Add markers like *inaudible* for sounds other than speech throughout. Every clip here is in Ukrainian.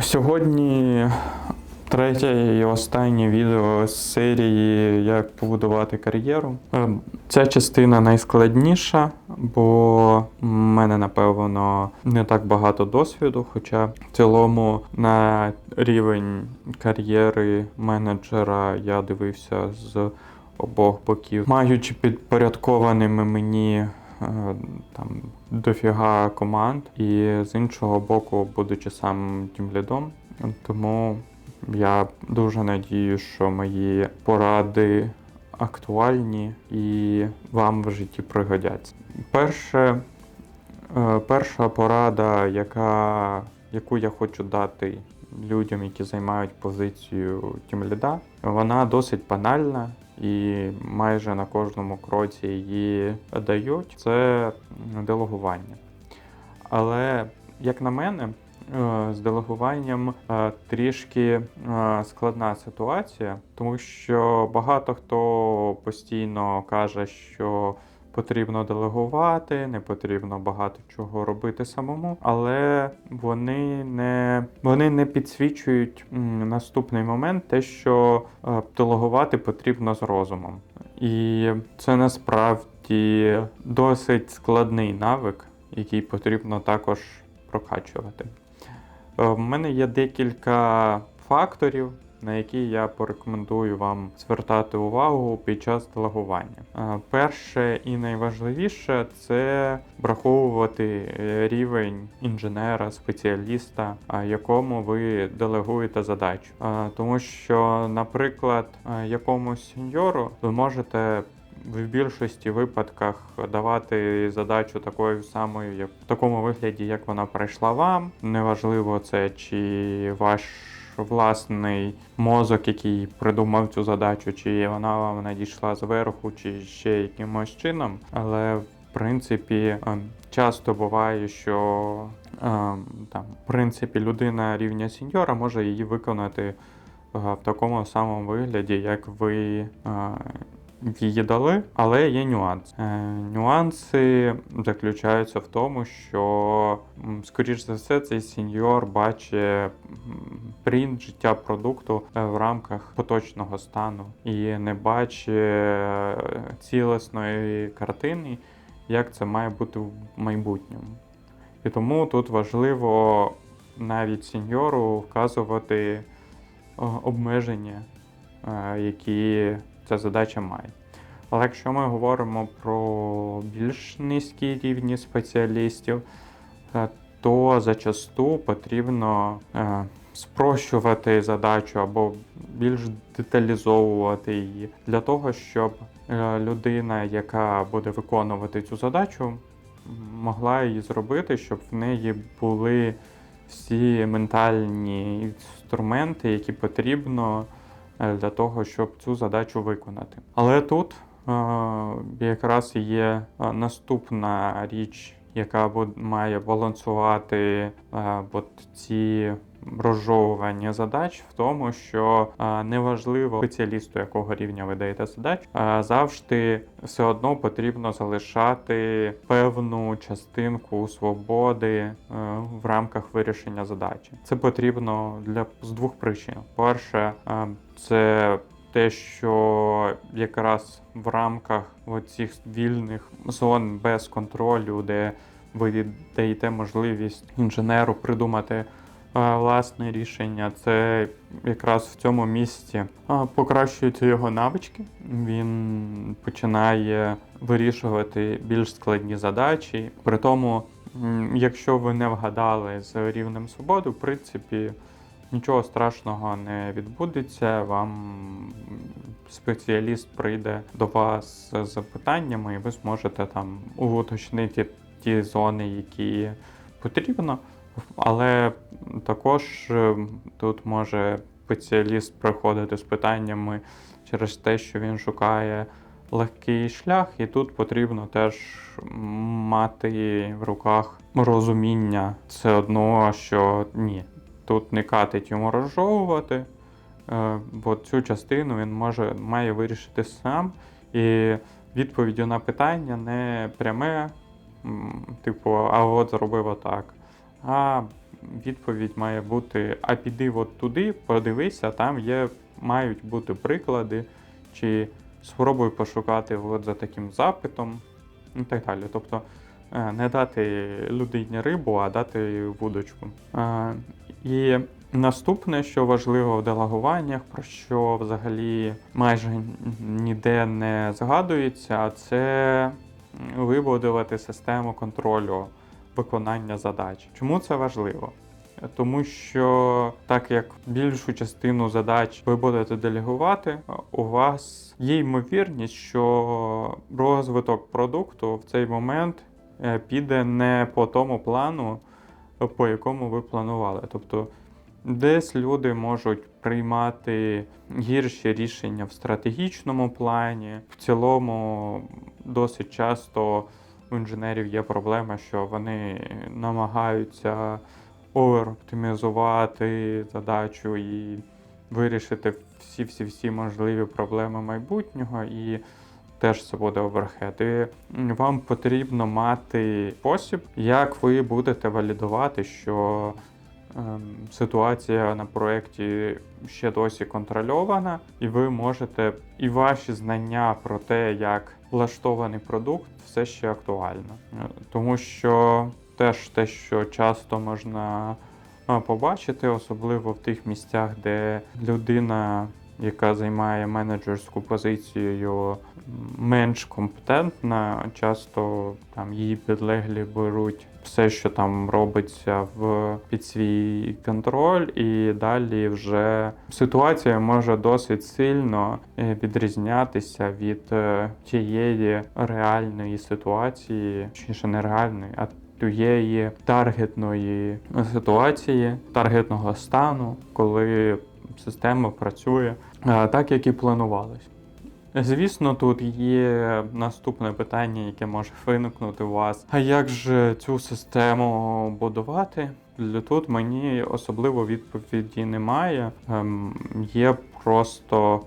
Сьогодні третє і останнє відео з серії Як побудувати кар'єру. Е, Ця частина найскладніша, бо в мене, напевно, не так багато досвіду, хоча в цілому на рівень кар'єри менеджера я дивився з обох боків, маючи підпорядкованими мені там дофіга команд, і з іншого боку, будучи сам тімлідом. Тому я дуже надію, що мої поради актуальні і вам в житті пригодяться. Перше, е, перша порада, яка, яку я хочу дати людям, які займають позицію тімліда, вона досить банальна і майже на кожному кроці її дають. Це делегування. Але, як на мене, е, з делегуванням е, трішки е, складна ситуація, тому що багато хто постійно каже, що потрібно делегувати, не потрібно багато чого робити самому, але вони не, вони не підсвічують наступний момент, те, що е, делегувати потрібно з розумом. І це насправді досить складний навик, який потрібно також прокачувати. Е, В мене є декілька факторів, на які я порекомендую вам звертати увагу під час делегування. Е, Перше і найважливіше це враховувати рівень інженера, спеціаліста, е, якому ви делегуєте задачу. Е, Тому що, наприклад, якомусь сеньору ви можете в більшості випадках давати задачу такою самою, як в такому вигляді, як вона прийшла вам. Неважливо це чи ваш власний мозок, який придумав цю задачу, чи вона вам надійшла зверху, чи ще якимось чином. Але в принципі ем, часто буває, що ем, там, в принципі, людина рівня сеньора може її виконати е, в такому самому вигляді, як ви е, її дали, але є нюанс. Е, нюанси заключаються в тому, що, скоріш за все, цей сеньор бачить принт життя продукту е, в рамках поточного стану і не бачить е, цілісної картини, як це має бути в майбутньому. І тому тут важливо навіть сеньору вказувати обмеження, е, які ця задача має. Але якщо ми говоримо про більш низькі рівні спеціалістів, е, то зачасту потрібно е, спрощувати задачу або більш деталізовувати її для того, щоб е, людина, яка буде виконувати цю задачу, могла її зробити, щоб в неї були всі ментальні інструменти, які потрібно для того, щоб цю задачу виконати. Але тут е, якраз є е, наступна річ, яка має балансувати е, от ці розжовування задач в тому, що неважливо спеціалісту, якого рівня ви даєте задачу, е, завжди все одно потрібно залишати певну частинку свободи е, в рамках вирішення задачі. Це потрібно для з двох причин. Перше, це те, що якраз в рамках цих вільних зон без контролю, де ви даєте можливість інженеру придумати власне рішення, це якраз в цьому місці покращуються його навички. Він починає вирішувати більш складні задачі. При тому, якщо ви не вгадали з рівнем свободи, в принципі. Нічого страшного не відбудеться. Вам спеціаліст прийде до вас з запитаннями, і ви зможете там уточнити ті зони, які потрібно. Але також е, тут може спеціаліст приходити з питаннями через те, що він шукає легкий шлях, і тут потрібно теж мати в руках розуміння все одно, що ні, тут не катить йому розжовувати, е, бо цю частину він може має вирішити сам. І відповіддю на питання не пряме, типу, а от зробив отак. А відповідь має бути: а піди от туди, подивися, там є, мають бути приклади, чи спробуй пошукати от за таким запитом і так далі. Тобто е, не дати людині рибу, а дати вудочку. Е, І наступне, що важливо в делегуваннях, про що взагалі майже ніде не згадується, це вибудувати систему контролю виконання задач. Чому це важливо? Тому що так як більшу частину задач ви будете делегувати, у вас є ймовірність, що розвиток продукту в цей момент е, піде не по тому плану, по якому ви планували. Тобто десь люди можуть приймати гірші рішення в стратегічному плані. В цілому досить часто у інженерів є проблема, що вони намагаються овер-оптимізувати задачу і вирішити всі-всі-всі можливі проблеми майбутнього, і теж це буде оверхед. І вам потрібно мати спосіб, як ви будете валідувати, що ситуація на проєкті ще досі контрольована, і ви можете, і ваші знання про те, як влаштований продукт, все ще актуально. Е, Тому що теж те, що часто можна побачити, особливо в тих місцях, де людина, яка займає менеджерську позицію, менш компетентна, часто там її підлеглі беруть все, що там робиться в під свій контроль, і далі вже ситуація може досить сильно е, відрізнятися від е, тієї реальної ситуації, чи не реальної, а тієї таргетної ситуації, таргетного стану, коли система працює е, так, як і планувалось. Звісно, тут є наступне питання, яке може виникнути у вас. А як же цю систему будувати? Тут мені особливо відповіді немає. Ем, є просто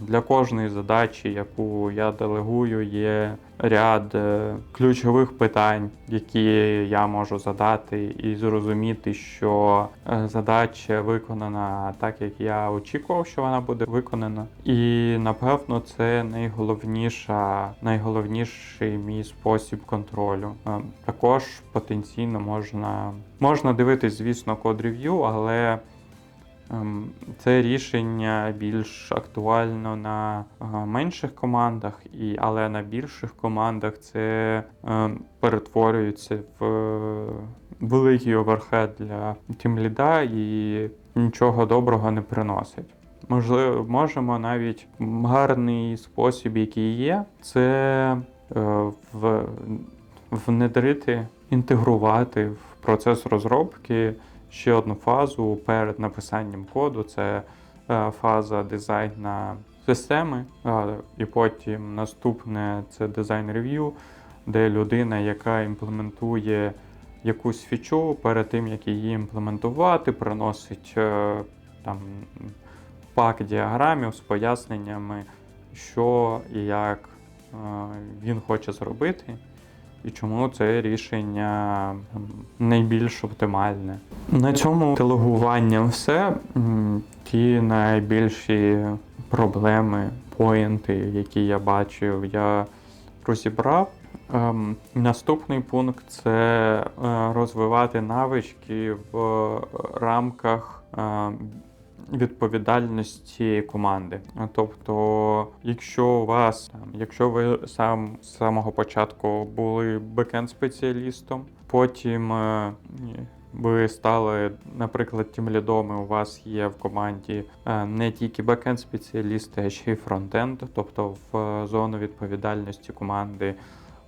для кожної задачі, яку я делегую, є ряд е, ключових питань, які я можу задати, і зрозуміти, що е, задача виконана так, як я очікував, що вона буде виконана. І напевно це найголовніша, найголовніший мій спосіб контролю. Е, Також потенційно можна, можна дивитись, звісно, код рев'ю, але Це рішення більш актуально на е, менших командах, і, але на більших командах це е, перетворюється в е, великий оверхед для тімліда і нічого доброго не приносить. Можливо, можемо навіть гарний спосіб, який є, це в, внедрити, інтегрувати в процес розробки ще одну фазу перед написанням коду. Це е, фаза дизайну системи, е, і потім наступне це дизайн рев'ю, де людина, яка імплементує якусь фічу, перед тим як її імплементувати, приносить е, там пак діаграмів з поясненнями, що і як він хоче зробити. І чому це рішення найбільш оптимальне. На цьому делегування все. Ті найбільші проблеми, поінти, які я бачив, я розібрав. Ем, Наступний пункт це е, розвивати навички в е, рамках е, відповідальності команди. Тобто, якщо у вас там, якщо ви сам з самого початку були бекенд-спеціалістом, потім е, ви стали, наприклад, тим лідом, і у вас є в команді е, не тільки бекенд-спеціалісти, а ще й фронтенд, тобто в зону відповідальності команди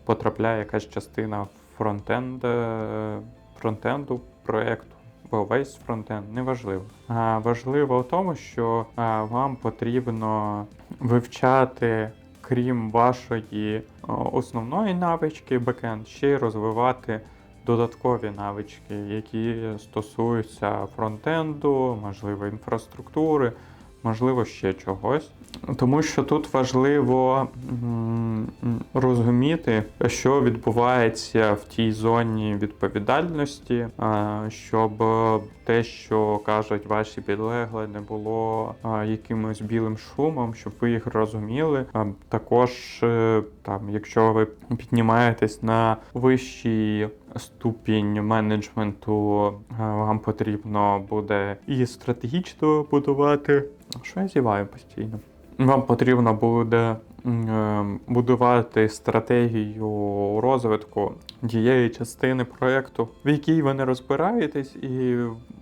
потрапляє якась частина фронтенд, е, фронтенду проєкту або весь фронтенд, неважливо. А, важливо в тому, що а, вам потрібно вивчати, крім вашої основної навички бекенд, ще й розвивати додаткові навички, які стосуються фронтенду, можливо, інфраструктури, можливо, ще чогось. Тому що тут важливо розуміти, що відбувається в тій зоні відповідальності, щоб те, що кажуть ваші підлеглі, не було якимось білим шумом, щоб ви їх розуміли. Також е, там, якщо ви піднімаєтесь на вищий ступінь менеджменту, вам потрібно буде і стратегічно будувати. Що я зіваю постійно? Вам потрібно буде е, будувати стратегію розвитку тієї частини проєкту, в якій ви не розбираєтесь, і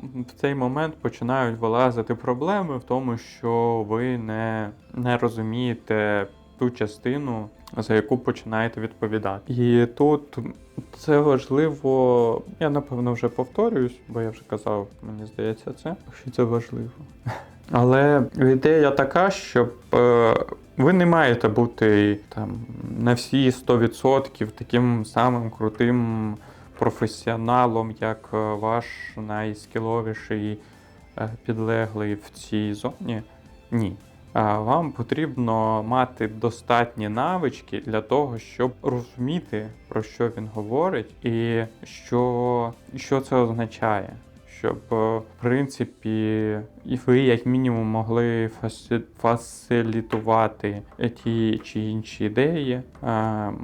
в цей момент починають вилазити проблеми в тому, що ви не, не розумієте ту частину, за яку починаєте відповідати. І тут це важливо. Я напевно вже повторююсь, бо я вже казав, мені здається, це що це важливо. Але ідея така, щоб е, ви не маєте бути там на всі 100% таким самим крутим професіоналом, як е, ваш найскіловіший е, підлеглий в цій зоні. Ні. Вам потрібно мати достатні навички для того, щоб розуміти, про що він говорить, і що, що це означає. Щоб, е, в принципі, і ви, як мінімум, могли фасилітувати ті чи інші ідеї, е,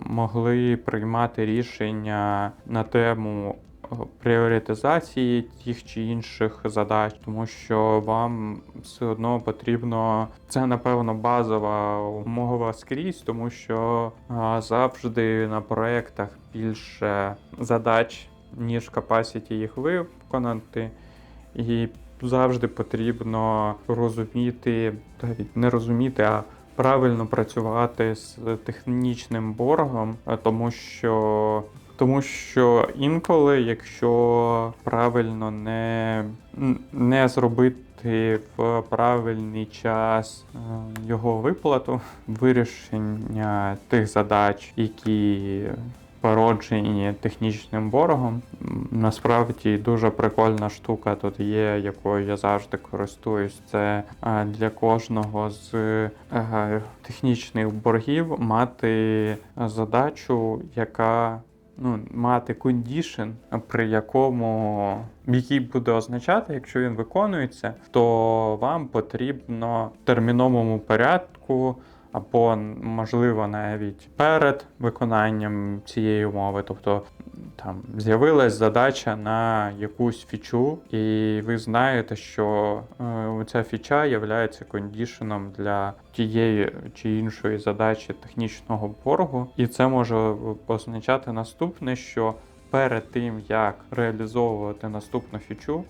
могли приймати рішення на тему е, пріоритизації тих чи інших задач, тому що вам все одно потрібно це, напевно, базова умова скрізь, тому що завжди на проєктах більше задач, ніж capacity їх виконати. І завжди потрібно розуміти, навіть не розуміти, а правильно працювати з технічним боргом, тому що. Тому що інколи, якщо правильно не, не зробити в правильний час е, його виплату, вирішення тих задач, які породжені технічним боргом. Насправді дуже прикольна штука тут є, якою я завжди користуюсь. Це е, для кожного з е, технічних боргів мати задачу, яка ну, мати кондішн, при якому який буде означати, якщо він виконується, то вам потрібно в терміновому порядку. Або можливо навіть перед виконанням цієї умови, тобто там з'явилась задача на якусь фічу, і ви знаєте, що е, ця фіча є кондішеном для тієї чи іншої задачі технічного боргу, і це може означати наступне, що перед тим як реалізовувати наступну фічу.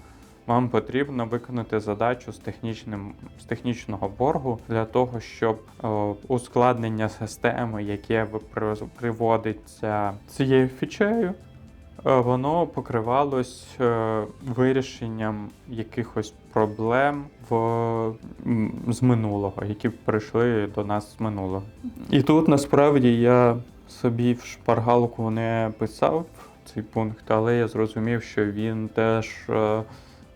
Вам потрібно виконати задачу з технічним з технічного боргу для того, щоб е, ускладнення системи, яке приводиться цією фічею, е, воно покривалось е, вирішенням якихось проблем в, з минулого, які прийшли до нас з минулого. І тут насправді я собі в шпаргалку не писав цей пункт, але я зрозумів, що він теж.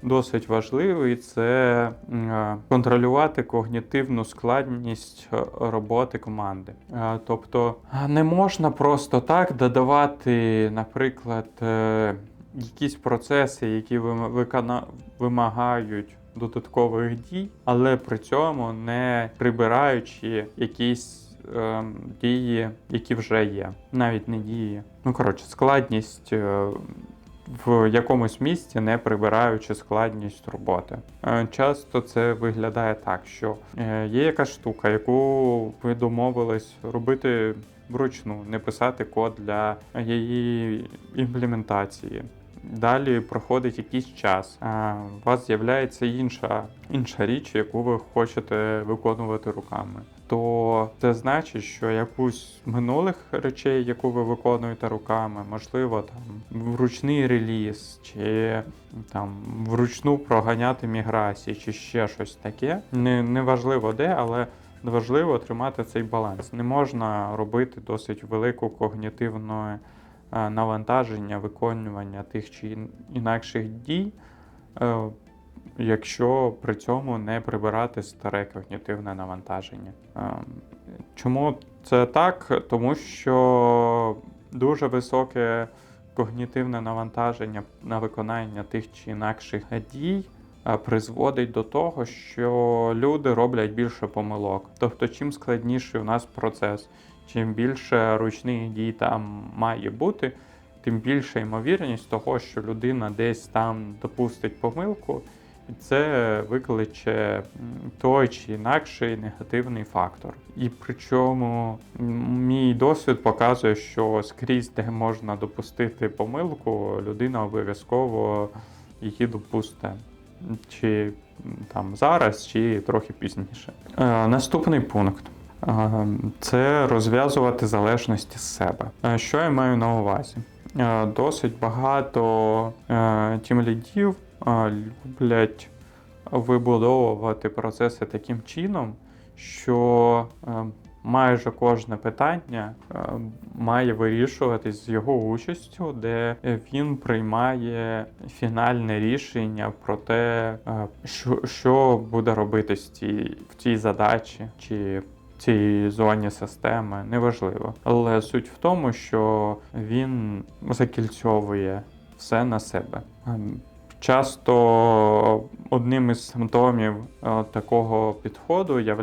Досить важливий це е, контролювати когнітивну складність е, роботи команди. Е, Тобто не можна просто так додавати, наприклад, якісь процеси, які вим- вимагають додаткових дій, але при цьому не прибираючи якісь. Дії, які вже є, навіть не дії. Ну коротше, складність в якомусь місці, не прибираючи складність роботи. Е, Часто це виглядає так, що е, є якась штука, яку ви домовились робити вручну, не писати код для її імплементації. Далі проходить якийсь час. а У вас з'являється інша, інша річ, яку ви хочете виконувати руками. То це значить, що якусь минулих речей, яку ви виконуєте руками, можливо, там вручний реліз, чи там вручну проганяти міграції, чи ще щось таке. Не, не важливо де, але важливо тримати цей баланс. Не можна робити досить велику когнітивну е, навантаження, виконування тих чи інакших дій. Е, якщо при цьому не прибирати старе когнітивне навантаження. Ем, Чому це так? Тому що дуже високе когнітивне навантаження на виконання тих чи інакших дій призводить до того, що люди роблять більше помилок. Тобто, чим складніший у нас процес, чим більше ручних дій там має бути, тим більша ймовірність того, що людина десь там допустить помилку, це викличе той чи інакший негативний фактор. І причому мій досвід показує, що скрізь, де можна допустити помилку, людина обов'язково її допусте. Чи там зараз, чи трохи пізніше. Е, наступний пункт. Е, Це розв'язувати залежності з себе. Е, Що я маю на увазі? Е, Досить багато е, тімлідів люблять вибудовувати процеси таким чином, що е, майже кожне питання має вирішуватись з його участю, де він приймає фінальне рішення про те, що буде робитись в цій задачі чи цій зоні системи, неважливо. Але суть в тому, що він закільцьовує все на себе. Ем, Часто одним із симптомів е, такого підходу є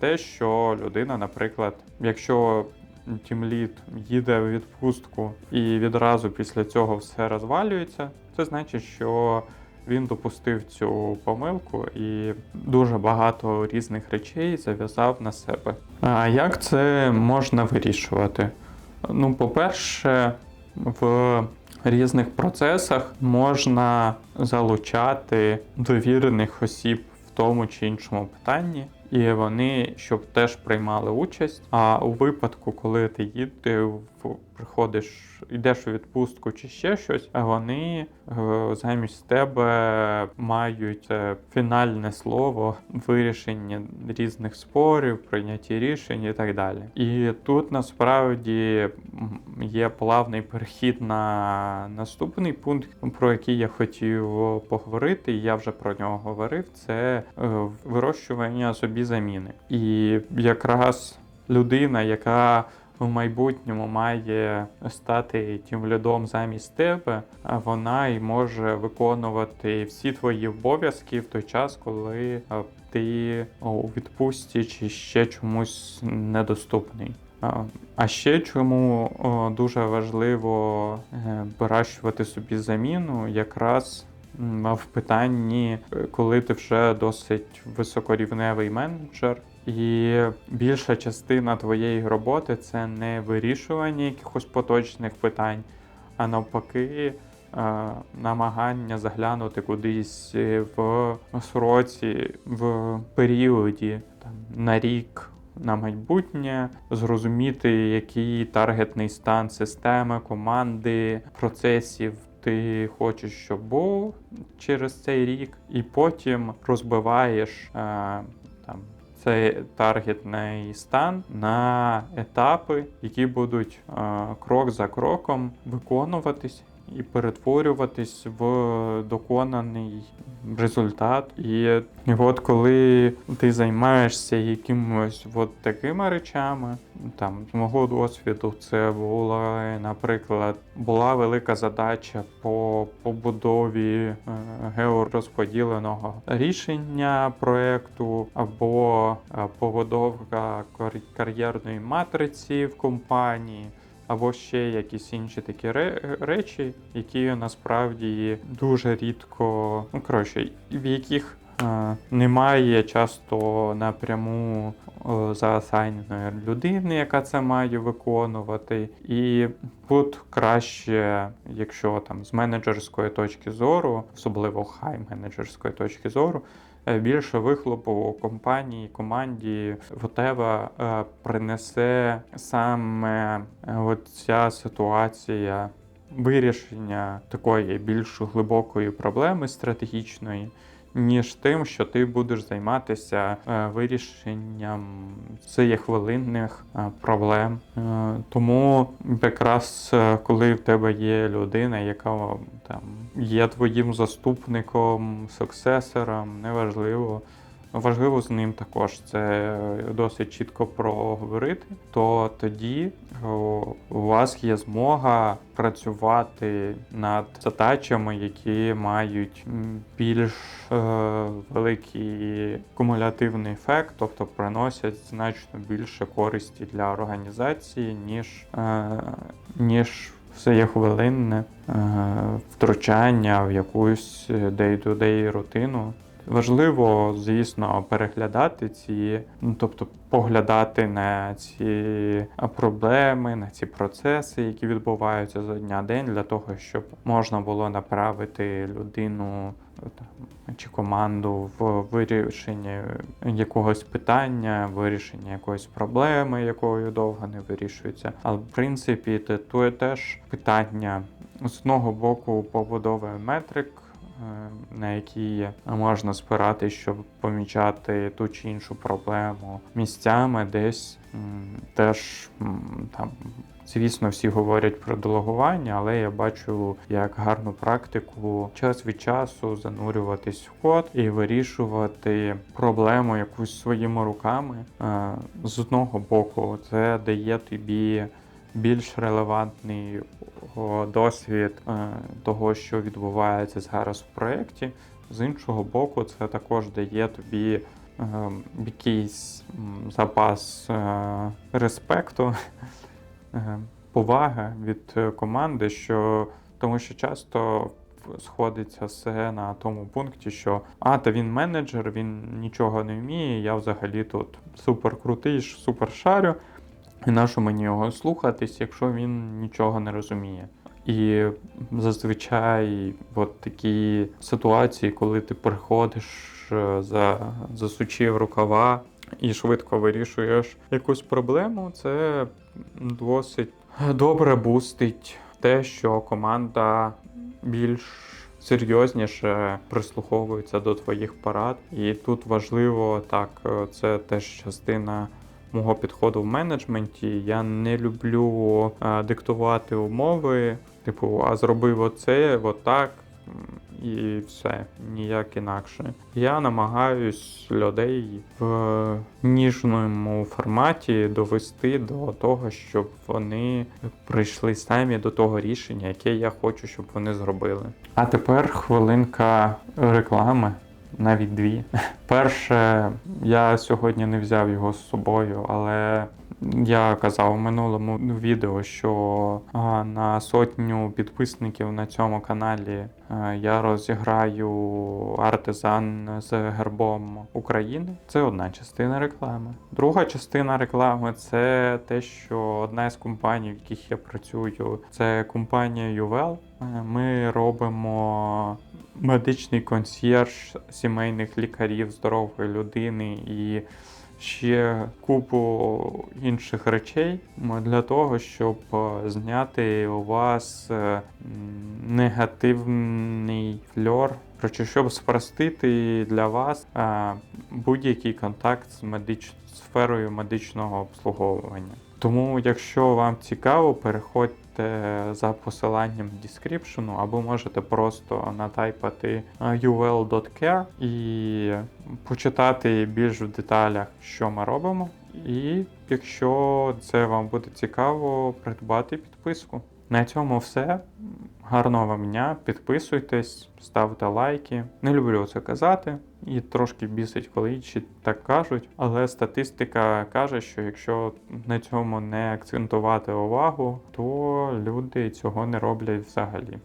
те, що людина, наприклад, якщо тімліт їде в відпустку і відразу після цього все розвалюється, це значить, що він допустив цю помилку і дуже багато різних речей зав'язав на себе. А як це можна вирішувати? Ну, по-перше, в різних процесах можна залучати довірених осіб в тому чи іншому питанні, і вони щоб теж приймали участь. А у випадку, коли ти їдеш, приходиш, йдеш у відпустку чи ще щось, вони е, замість тебе мають е, фінальне слово в вирішенні різних спорів, прийнятті рішень і так далі. І тут насправді є плавний перехід на наступний пункт, про який я хотів поговорити, і я вже про нього говорив. Це е, вирощування собі заміни. І якраз людина, яка в майбутньому має стати тим льодом замість тебе, вона й може виконувати всі твої обов'язки в той час, коли ти у відпустці чи ще чомусь недоступний. А, А ще чому дуже важливо е, вирощувати собі заміну, якраз в питанні, е, коли ти вже досить високорівневий менеджер, і більша частина твоєї роботи це не вирішування якихось поточних питань, а навпаки, е, намагання заглянути кудись в сроці, в періоді там, на рік. На майбутнє зрозуміти, який таргетний стан системи, команди, процесів ти хочеш, щоб був через цей рік, і потім розбиваєш е, там цей таргетний стан на етапи, які будуть е, крок за кроком виконуватись і перетворюватись в доконаний результат. І, от коли ти займаєшся якимось от такими речами, там з мого досвіду, це була, наприклад, була велика задача по побудові е, георозподіленого рішення проекту або е, побудовка кар- кар'єрної матриці в компанії. Або ще якісь інші такі речі, які насправді дуже рідко, ну коротше, в яких е, немає часто напряму е, заасайненої людини, яка це має виконувати. І тут краще, якщо там з менеджерської точки зору, особливо хай менеджерської точки зору, більше вихлопу компанії, команді в тебе е, принесе саме е, ця ситуація вирішення такої більш глибокої проблеми стратегічної, ніж тим, що ти будеш займатися е, вирішенням хвилинних е, проблем. Е, Тому якраз коли в тебе є людина, яка там є твоїм заступником, суксесором, неважливо. Важливо з ним також це досить чітко проговорити, то тоді у вас є змога працювати над задачами, які мають більш е, великий кумулятивний ефект, тобто приносять значно більше користі для організації, ніж, е, ніж все є хвилинне е, втручання в якусь day-to-day рутину. Важливо, звісно, переглядати ці, ну тобто поглядати на ці проблеми, на ці процеси, які відбуваються за дня день, для того, щоб можна було направити людину чи команду в вирішенні якогось питання, вирішення якоїсь проблеми, якою довго не вирішується. Але в принципі, то теж питання з одного боку побудови метрик на які можна спирати, щоб помічати ту чи іншу проблему місцями, десь теж там. Звісно, всі говорять про делегування, але я бачу як гарну практику час від часу занурюватись в код і вирішувати проблему якусь своїми руками. Е, З одного боку, це дає тобі більш релевантний досвід е, того, що відбувається зараз в проєкті. З іншого боку, це також дає тобі е, якийсь запас е, респекту, *laughs* поваги від команди, що тому що часто сходиться все на тому пункті, що а, та він менеджер, він нічого не вміє, я взагалі тут супер крутий, супер шарю. І нащо мені його слухатись, якщо він нічого не розуміє? І зазвичай от такі ситуації, коли ти приходиш, е, за, засучив рукава і швидко вирішуєш якусь проблему, це досить добре бустить те, що команда більш серйозніше прислуховується до твоїх порад. І тут важливо так, е, це теж частина мого підходу в менеджменті. Я не люблю е, диктувати умови, типу, а зробив оце, отак. І все, ніяк інакше. Я намагаюсь людей в ніжному форматі довести до того, щоб вони прийшли самі до того рішення, яке я хочу, щоб вони зробили. А тепер хвилинка реклами навіть дві. *laughs* Перше, я сьогодні не взяв його з собою, але я казав у минулому відео, що на сотню підписників на цьому каналі я розіграю артизан з гербом України. Це одна частина реклами. Друга частина реклами це те, що одна з компаній, в яких я працюю, це компанія Ювел. Ми робимо медичний консьєрж сімейних лікарів здорової людини і ще купу інших речей для того, щоб е, зняти у вас е, негативний фльор. Коротше, щоб спростити для вас е, будь-який контакт з медич... сферою медичного обслуговування. Тому, якщо вам цікаво, переходьте за посиланням в description, або можете просто натайпати е, ul.care і почитати більш в деталях, що ми робимо. І якщо це вам буде цікаво, придбати підписку. На цьому все. Гарного вам дня, підписуйтесь, ставте лайки. Не люблю це казати, і трошки бісить, коли інші так кажуть. Але статистика каже, що якщо на цьому не акцентувати увагу, то люди цього не роблять взагалі.